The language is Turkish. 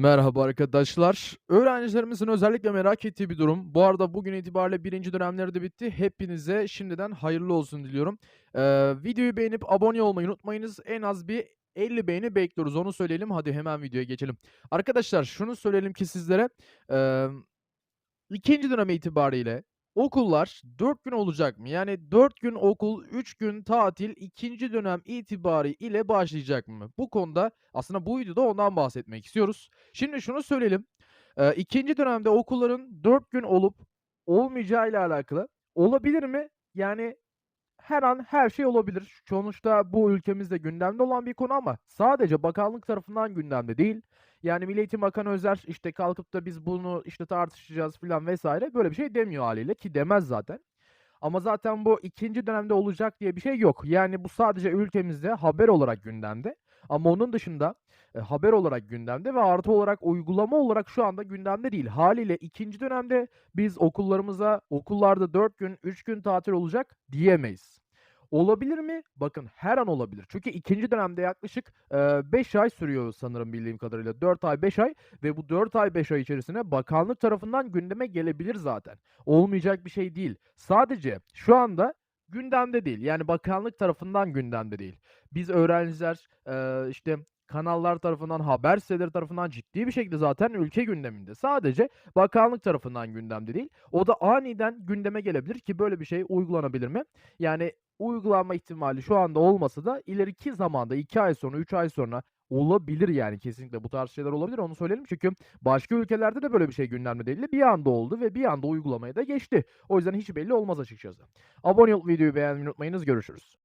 Merhaba arkadaşlar. Öğrencilerimizin özellikle merak ettiği bir durum. Bu arada bugün itibariyle birinci dönemleri de bitti. Hepinize şimdiden hayırlı olsun diliyorum. Eee, videoyu beğenip abone olmayı unutmayınız. En az bir 50 beğeni bekliyoruz. Onu söyleyelim. Hadi hemen videoya geçelim. Arkadaşlar şunu söyleyelim ki sizlere. Emm, ikinci dönem itibariyle okullar 4 gün olacak mı? Yani 4 gün okul, 3 gün tatil ikinci dönem itibariyle başlayacak mı? Bu konuda aslında bu videoda ondan bahsetmek istiyoruz. Şimdi şunu söyleyelim. Eee, ikinci dönemde okulların 4 gün olup olmayacağıyla alakalı olabilir mi? Yani her an her şey olabilir. Sonuçta bu ülkemizde gündemde olan bir konu ama sadece bakanlık tarafından gündemde değil. Yani Milli Eğitim Bakanı Özer işte kalkıp da biz bunu işte tartışacağız filan vesaire böyle bir şey demiyor haliyle ki demez zaten. Ama zaten bu ikinci dönemde olacak diye bir şey yok. Yani bu sadece ülkemizde haber olarak gündemde. Ama onun dışında e, haber olarak gündemde ve artı olarak uygulama olarak şu anda gündemde değil. Haliyle ikinci dönemde biz okullarımıza okullarda 4 gün 3 gün tatil olacak diyemeyiz. Olabilir mi? Bakın her an olabilir. Çünkü ikinci dönemde yaklaşık, eee, 5 ay sürüyor sanırım bildiğim kadarıyla. 4 ay, 5 ay ve bu 4 ay, 5 ay içerisinde bakanlık tarafından gündeme gelebilir zaten. Olmayacak bir şey değil. Sadece şu anda gündemde değil. Yani bakanlık tarafından gündemde değil. Biz öğrenciler, eee, işte kanallar tarafından, haber siteleri tarafından ciddi bir şekilde zaten ülke gündeminde. Sadece bakanlık tarafından gündemde değil. O da aniden gündeme gelebilir ki böyle bir şey uygulanabilir mi? Yani uygulanma ihtimali şu anda olmasa da ileriki zamanda 2 ay sonra, 3 ay sonra olabilir yani kesinlikle bu tarz şeyler olabilir onu söyleyelim. Çünkü başka ülkelerde de böyle bir şey gündemde değildi. Bir anda oldu ve bir anda uygulamaya da geçti. O yüzden hiç belli olmaz açıkçası. Abone olup videoyu beğenmeyi unutmayınız. Görüşürüz.